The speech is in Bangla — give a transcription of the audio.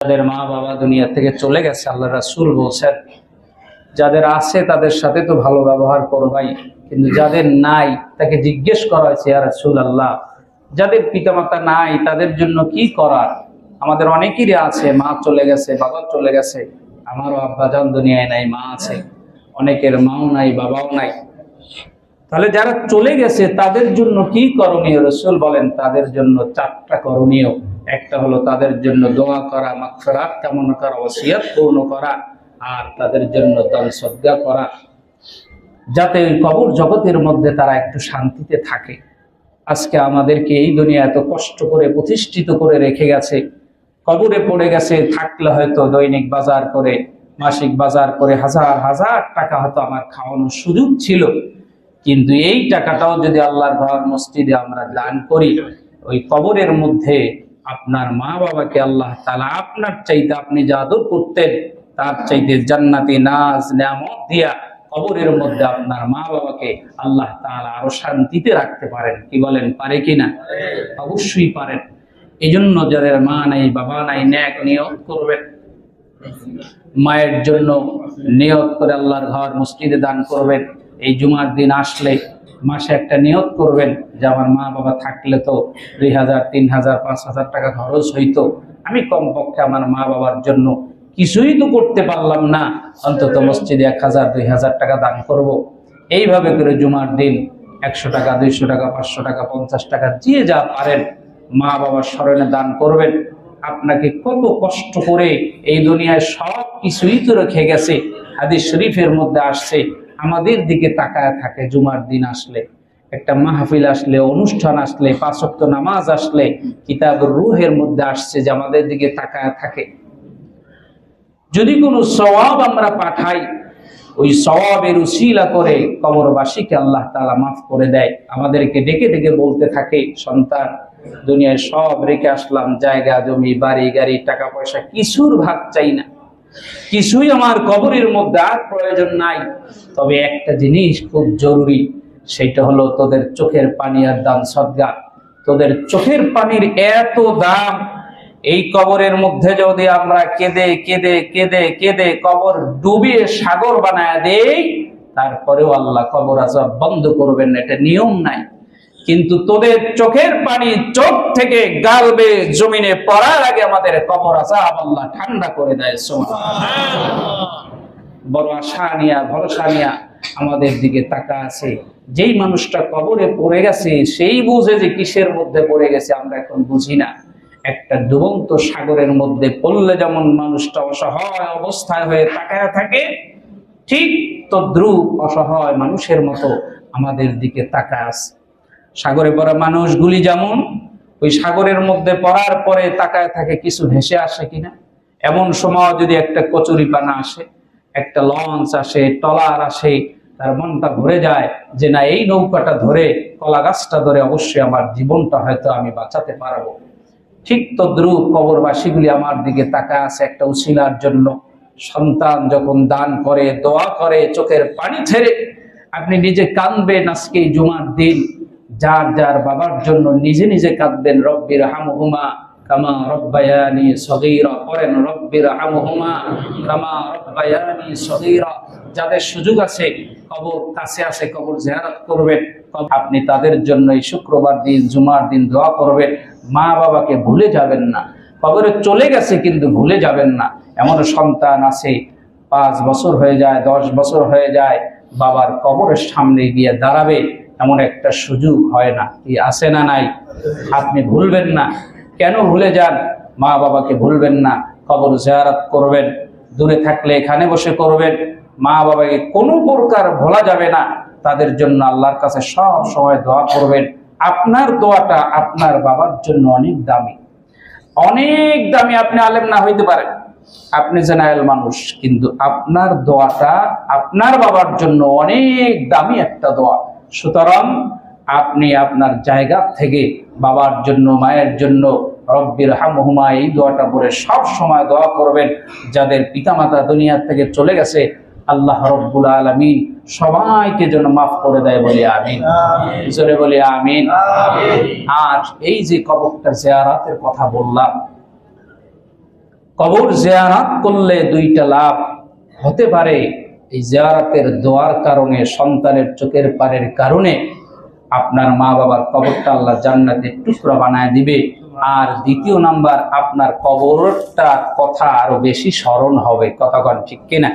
যাদের মা বাবা দুনিয়া থেকে চলে গেছে, আল্লাহ রাসুল বলছেন, যাদের আছে তাদের সাথে তো ভালো ব্যবহার করবাই কিন্তু যাদের নাই তাকে জিজ্ঞেস করা হয়েছে আর রাসূল আল্লাহ যাদের পিতামাতা নাই তাদের জন্য কি করার? আমাদের অনেকেরই আছে, মা চলে গেছে, বাবা চলে গেছে, আমারও আব্বাজান দুনিয়ায় নাই, মা আছে, অনেকের মাও নাই, বাবাও নাই। তাহলে যারা চলে গেছে, তাদের জন্য কি করণীয়? রসুল বলেন, তাদের জন্য চারটা করণীয়। একটা হলো তাদের জন্য দোয়া করা, মাগফিরাত কামনা করা ওসিয়াত পূর্ণ করা, আর তাদের জন্য দান সদ্গা করা। যাতে ওই কবর জগতের মধ্যে তারা একটু শান্তিতে থাকে। আজকে আমাদেরকে এই দুনিয়া এত কষ্ট করে প্রতিষ্ঠিত করে রেখে গেছে। কবরে পড়ে গেছে, থাকলে হয়তো দৈনিক বাজার করে, মাসিক বাজার করে হাজার হাজার টাকা হয়তো আমার খাওয়ানোর সুযোগ ছিল। কিন্তু এই টাকাটাও যদি আল্লাহর ঘর মসজিদে আমরা দান করি, ওই কবরের মধ্যে আপনার মা বাবাকে আল্লাহ তালা আপনার চাইতে আপনি যা করতেন তার চাইতে জান্নাতি নাজ, নিয়ামত দিয়া কবরের মধ্যে আপনার মা বাবাকে আল্লাহ তাআলা আরও শান্তিতে রাখতে পারেন। কি বলেন, পারে কিনা অবশ্যই পারেন। এই জন্য যাদের মা নাই, বাবা নাই, ন্যাক নিয়ত করবেন মায়ের জন্য নিয়ত করে আল্লাহর ঘর মসজিদে দান করবেন। এই জুমার দিন আসলে মাসে একটা নিয়ত করবেন যে আমার মা বাবা থাকলে তো দুই হাজার, তিন হাজার, পাঁচ হাজার টাকা খরচ হইতো। আমি কমপক্ষে আমার মা বাবার জন্য কিছুই তো করতে পারলাম না। অন্তত মসজিদে এক হাজার, দুই হাজার টাকা দান করব। এইভাবে করে জুমার দিন একশো টাকা, দুইশো টাকা, পাঁচশো টাকা, পঞ্চাশ টাকা, যে যা পারেন মা বাবার স্মরণে দান করবেন। আপনাকে কত কষ্ট করে এই দুনিয়ায় সব কিছুই তো রেখে গেছে। হাদিস শরীফের মধ্যে আসছে আমাদের দিকে তাকায় থাকে, জুমার দিন আসলে, একটা মাহফিল আসলে, অনুষ্ঠান আসলে পাঁচক্ত নামাজ আসলে, কিতাব রুহের মধ্যে আসছে যে আমাদের দিকে তাকায় থাকে। যদি কোনো সওয়াব আমরা পাঠাই, ওই সওয়াবের উসিলা করে কবরবাসীকে আল্লাহ তালা মাফ করে দেয়। আমাদেরকে ডেকে ডেকে বলতে থাকে, সন্তান, দুনিয়ায় সব রেখে আসলাম, জায়গা, জমি, বাড়ি, গাড়ি, টাকা পয়সা, কিছুর ভাগ চাই না। কিছুই আমার কবরের মধ্যে আর প্রয়োজন নাই। তবে একটা জিনিস খুব জরুরি, সেটা হলো তোদের চোখের পানি আর দান সদ্গা। তোদের চোখের পানির এত দাম, এই কবরের মধ্যে যদি আমরা কেঁদে কেঁদে কেঁদে কেঁদে কবর ডুবিয়ে সাগর বানায় দেই, তারপরেও আল্লাহ কবর আজাব বন্ধ করবেন, এটা নিয়ম নাই। কিন্তু তোদের চোখের পানি চোখ থেকে গালবে জমিনে পড়ার আগে আমাদের কবর আজাব আল্লাহ ঠান্ডা করে দেয়। বড় আশা নিয়া, ভরসা নিয়া আমাদের দিকে তাকা আছে। যেই মানুষটা কবরে পড়ে গেছে, সেই বুঝে যে কিসের মধ্যে পড়ে গেছে আমরা এখন বুঝি না। একটা ডুবন্ত সাগরের মধ্যে পড়লে যেমন মানুষটা অসহায় অবস্থায় হয়ে তাকায় থাকে, ঠিক তদ্রুপ অসহায় মানুষের মতো আমাদের দিকে তাকায় আছে। সাগরে পড়া মানুষগুলি যেমন ওই সাগরের মধ্যে পড়ার পরে তাকায় থাকে কিছু ভেসে আসে কিনা? এমন সময় যদি একটা কচুরি পানা আসে, একটা লঞ্চ আসে টলার আসে, তার মনটা ভরে যায় যে না, এই নৌকাটা ধরে, কলা গাছটা ধরে অবশ্যই আমার জীবনটা হয়তো আমি বাঁচাতে পারব। ঠিক তদ্রুপ কবরবাসীগুলি আমার দিকে তাকায় আছে একটা উশিলার জন্য। সন্তান যখন দান করে, দোয়া করে, চোখের পানি ছেড়ে, আপনি নিজে কাঁদবেন আজকে জুমার দিন। যার যার বাবার জন্য নিজে নিজে কাঁদবেন, রব্বির হামহুমা কামা রব্বায়ানি সগীরা। পড়েন, রব্বির হামহুমা কামা রব্বায়ানি সগীরা। যাদের সুযোগ আছে, কবর কাছে আছে, কবর জিয়ারত করবেন। আপনি তাদের জন্য এই শুক্রবার দিন, জুমার দিন দোয়া করবেন। মা বাবাকে ভুলে যাবেন না। কবরে চলে গেছে কিন্তু ভুলে যাবেন না। এমন সন্তান আছে, পাঁচ বছর হয়ে যায়, দশ বছর হয়ে যায়, বাবার কবরের সামনে গিয়ে দাঁড়াবে। এমন একটা সুযোগ হয় না। কি আসে না নাই? আপনি ভুলবেন না। কেন ভুলে যান? মা বাবাকে ভুলবেন না। কবর জিয়ারত করবেন। দূরে থাকলে এখানে বসে করবেন। মা বাবাকে কোনো প্রকার ভোলা যাবে না। তাদের জন্য আল্লাহর কাছে সব সময় দোয়া করবেন। আপনার দোয়াটা আপনার বাবার জন্য অনেক দামি। অনেক দামি আপনি আলেম না হইতে পারেন। আপনি জেনারেল মানুষ, কিন্তু আপনার দোয়াটা আপনার বাবার জন্য অনেক দামি একটা দোয়া। সুতরাং আপনি আপনার জায়গা থেকে বাবার জন্য মায়ের জন্য রব্বির হামহুমা এই দোয়াটা পড়ে সব সময় দোয়া করবেন। যাদের পিতামাতা দুনিয়া থেকে চলে গেছে আল্লাহ রব্বুল আলমিন সবাইকে যেন মাফ করে দেয় বলে আমিন। জোরে বলে আমিন। আর এই যে কবরটা জেয়ারাতের কথা বললাম কবর জেয়ারাত করলে দুইটা লাভ হতে পারে। এই জিয়ারাতের দোয়ার কারণে, সন্তানের চোখের পারের কারণে আপনার মা বাবার কবরটা আল্লাহ জান্নাতের টুকরা বানায় দিবে। আর দ্বিতীয় নাম্বার, আপনার কবরটা কথা আরও বেশি স্মরণ হবে। কন ঠিক কিনা?